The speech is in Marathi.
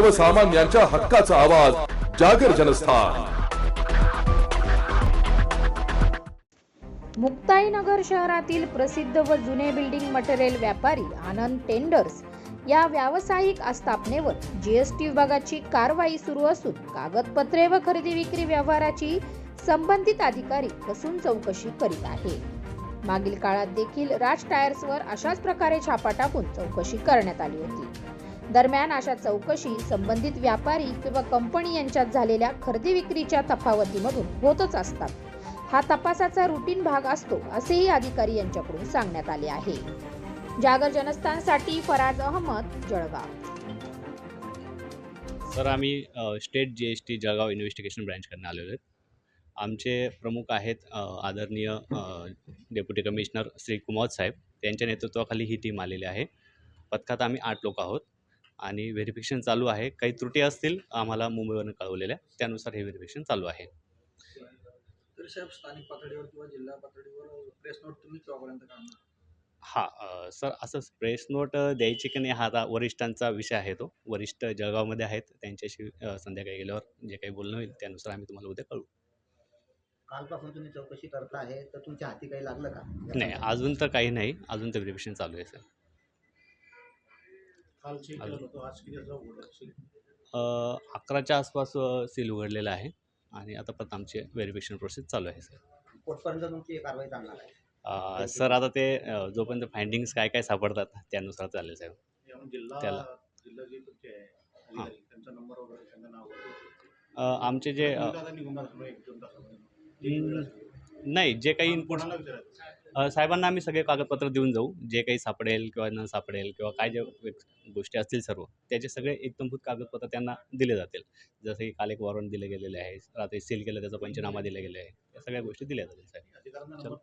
सर्वसामान्यांच्या हक्काचा आवाज जागर जनस्थान. मुक्ताईनगर शहरातील प्रसिद्ध व जुने बिल्डिंग मटेरियल व्यापारी आनंद टेंडर्स या व्यावसायिक आस्थापनेवर जीएसटी विभागाची कारवाई सुरू असून कागदपत्रे व खरेदी विक्री व्यवहाराची संबंधित अधिकारी कसून चौकशी करीत आहे. मागील काळात देखील राज टायर्सवर अशाच प्रकारे छापा टाकून चौकशी करण्यात आली होती. दरम्यान अशा चौकशी संबंधित व्यापारी किंवा कंपनी यांच्यात झालेल्या खरेदी विक्रीच्या तफावतीमधून होतच असतात. हा तपासाचा रुटीन भाग असतो असेही अधिकारी यांच्याकडून सांगण्यात आले आहे. जागर जनस्थानसाठी फराज अहमद जळगाव. सर आम्ही state G S T Jalgaon investigation ब्रँचकडून आलेलो आहेत. आमचे प्रमुख आहेत आदरणीय डेप्युटी कमिशनर श्री कुमार साहेब. त्यांच्या नेतृत्वाखाली ही टीम आलेली आहे. पथकात आम्ही आठ लोक आहोत. आणि व्हेरिफिकेशन चालू आहे. काही त्रुटी असतील आम्हाला मुंबईवरून कळवलेल्या त्यानुसार हे व्हेरिफिकेशन चालू आहे. तर साहेब स्थानिक पातळीवर किंवा जिल्हा पातळीवर प्रेस नोट तुम्ही केव्हापर्यंत काढणार? हा अ, सर असं प्रेस नोट द्यायची की नाही हा आता वरिष्ठांचा विषय आहे तो. वरिष्ठ जळगावमध्ये आहेत त्यांच्याशी संध्याकाळी गेल्यावर जे काही बोलणं होईल त्यानुसार आम्ही तुम्हाला उद्या कळवू. कालपासून तुम्ही चौकशी करता आहे तर तुमच्या हाती काही लागलं का? नाही अजून तर काही नाही. अजून तर व्हेरिफिकेशन चालू आहे सर. काल चेक केलं होतो आज किती उघडलं अ, अकराच्या आसपास सील उघडलेलं आहे आणि आता परत आमची व्हेरिफिकेशन प्रोसेस चालू आहे सर कुठपर्यंत तुमची ही कारवाई चालणार आहे अ, सर आता ते अ, जोपर्यंत फाइंडिंग्स काय काय सापडतात त्यानुसार चालेल साहेब जिल्हा त्याला. जिल्हा जे तुमचे आहे अधिकारी, त्यांचा नंबर वगैरे त्यांचं नाव वगैरे. अ, आमचे जे अ, आता निघून जाणार तुम्ही एक दोन तासामध्ये. एक वेळ असेल. नाही जे काही इनपुट कोणाला विचारायचं साहेबांना आम्ही सगळे कागदपत्र देऊन जाऊ. जे काही सापडेल किंवा न सापडेल किंवा काय जे गोष्टी असतील सर्व त्याचे सगळे एकदमभूत कागदपत्र त्यांना दिले जातील. जसं की काल एक वॉरंट दिले गेलेले आहे. रात्री सील केलं त्याचा पंचनामा दिला गेला आहे. या सगळ्या गोष्टी दिल्या जातील साहेब.